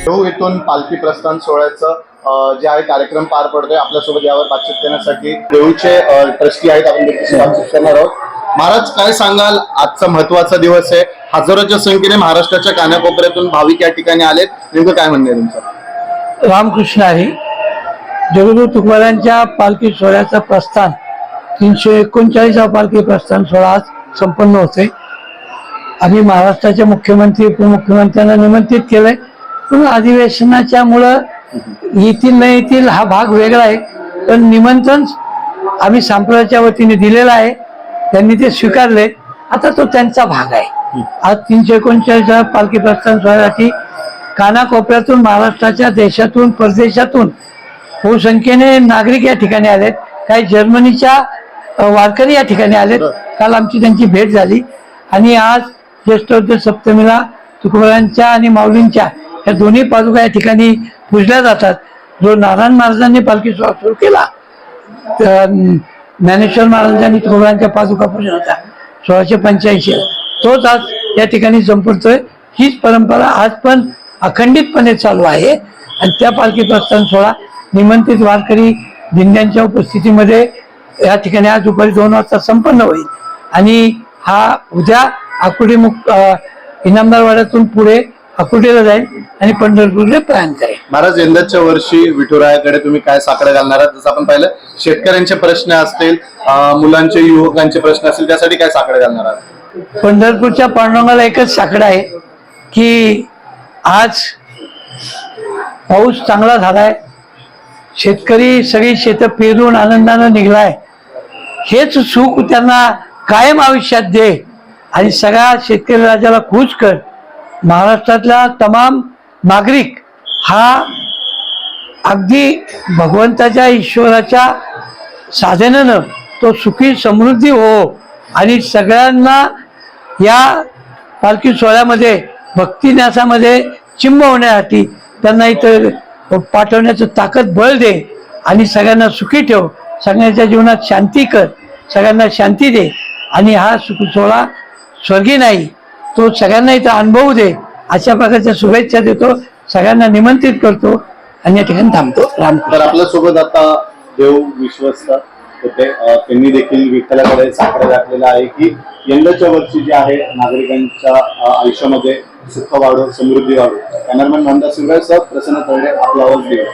देहू येथून पालखी प्रस्थान सोहळ्याचं जे आहे कार्यक्रम पार पडतोय आपल्यासोबत यावर बातचीत करण्यासाठी देहूचे ट्रस्टी आहेत आपण बातचीत करणार आहोत. महाराज काय सांगाल? आजचा महत्त्वाचा दिवस आहे. हजारोच्या संख्येने महाराष्ट्राच्या कानाकोपऱ्यातून भाविक या ठिकाणी आलेत. नेमकं काय म्हणणं आहे तुमचं? रामकृष्ण हरी जगद्गुरु तुकमारांच्या पालखी सोहळ्याचं प्रस्थान तीनशे एकोणचाळीसा पालखी प्रस्थान सोहळा आज संपन्न होते आणि महाराष्ट्राचे मुख्यमंत्री उपमुख्यमंत्र्यांना निमंत्रित केलंय. अधिवेशनाच्या मुळं येथील नाही येथील हा भाग वेगळा आहे. पण निमंत्रण आम्ही संप्रदायाच्या वतीने दिलेलं आहे. त्यांनी ते स्वीकारले. आता तो त्यांचा भाग आहे. आज तीनशे एकोणचाळीस पालखी प्रस्थान सोहळ्यासाठी कानाकोपऱ्यातून महाराष्ट्राच्या देशातून परदेशातून बहुसंख्येने नागरिक या ठिकाणी आलेत. काही जर्मनीच्या वारकरी या ठिकाणी आलेत. काल आमची त्यांची भेट झाली. आणि आज ज्येष्ठोत्तर सप्तमीला तुकोबारांच्या आणि माऊलींच्या या दोन्ही पादुका या ठिकाणी पूजल्या जातात. जो नारायण महाराजांनी पालखी सोहळा सुरू केला तर, ज्ञानेश्वर महाराजांनी थोरांच्या पादुका पूजन होता. सोळाशे पंच्याऐंशी. तोच आज या ठिकाणी संपवतोय हीच परंपरा आज पण अखंडितपणे चालू आहे. आणि त्या पालखी प्रस्थान सोहळा निमंत्रित वारकरी दिंड्यांच्या उपस्थितीमध्ये या ठिकाणी आज दुपारी दोन वाजता संपन्न होईल. आणि हा उद्या आकुर्डी मुक इनामदारवाड्यातून पुढे आकुर्डीला जाईल. आणि पंढरपूरला प्रयाण करेल. महाराज यंदाच्या वर्षी विठुरायाकडे तुम्ही काय साकडं घालणार आहात? जसं आपण पाहिलं शेतकऱ्यांचे प्रश्न असतील मुलांचे युवकांचे प्रश्न असतील त्यासाठी काय साकडं घालणार आहात? पंढरपूरच्या पांडुरंगाला एकच साकडं आहे की आज पाऊस चांगला झालाय शेतकरी सगळी शेतं पेरून आनंदानं निघलाय हेच सुख त्यांना कायम आयुष्यात दे. आणि सगळ्या शेतकरी राजाला खुश कर. महाराष्ट्रातला तमाम नागरिक हा अगदी भगवंताच्या ईश्वराच्या साधनेनं तो सुखी समृद्धी हो आणि सगळ्यांना या पालखी सोहळ्यामध्ये भक्तिन्यासामध्ये चिंब होण्यासाठी त्यांना इथं पाठवण्याचं ताकद बळ दे आणि सगळ्यांना सुखी ठेव. सगळ्यांच्या जीवनात शांती कर. सगळ्यांना शांती दे. आणि हा सुख सोहळा स्वर्गी नाही तो सगळ्यांना इथं अनुभवू दे. अशा प्रकारच्या शुभेच्छा देतो. सगळ्यांना निमंत्रित करतो आणि या ठिकाणी थांबतो. राम. तर आपल्यासोबत आता देव विश्वस्त. होते त्यांनी देखील विठ्ठलाकडे साखर घातलेला आहे की यंदाच्या वर्षी जे आहे नागरिकांच्या आयुष्यामध्ये सुख वाढो समृद्धी वाढो. कॅमेरामॅन नंदा शिवराय सह प्रसन्न तळडे आपला आवाज देऊ.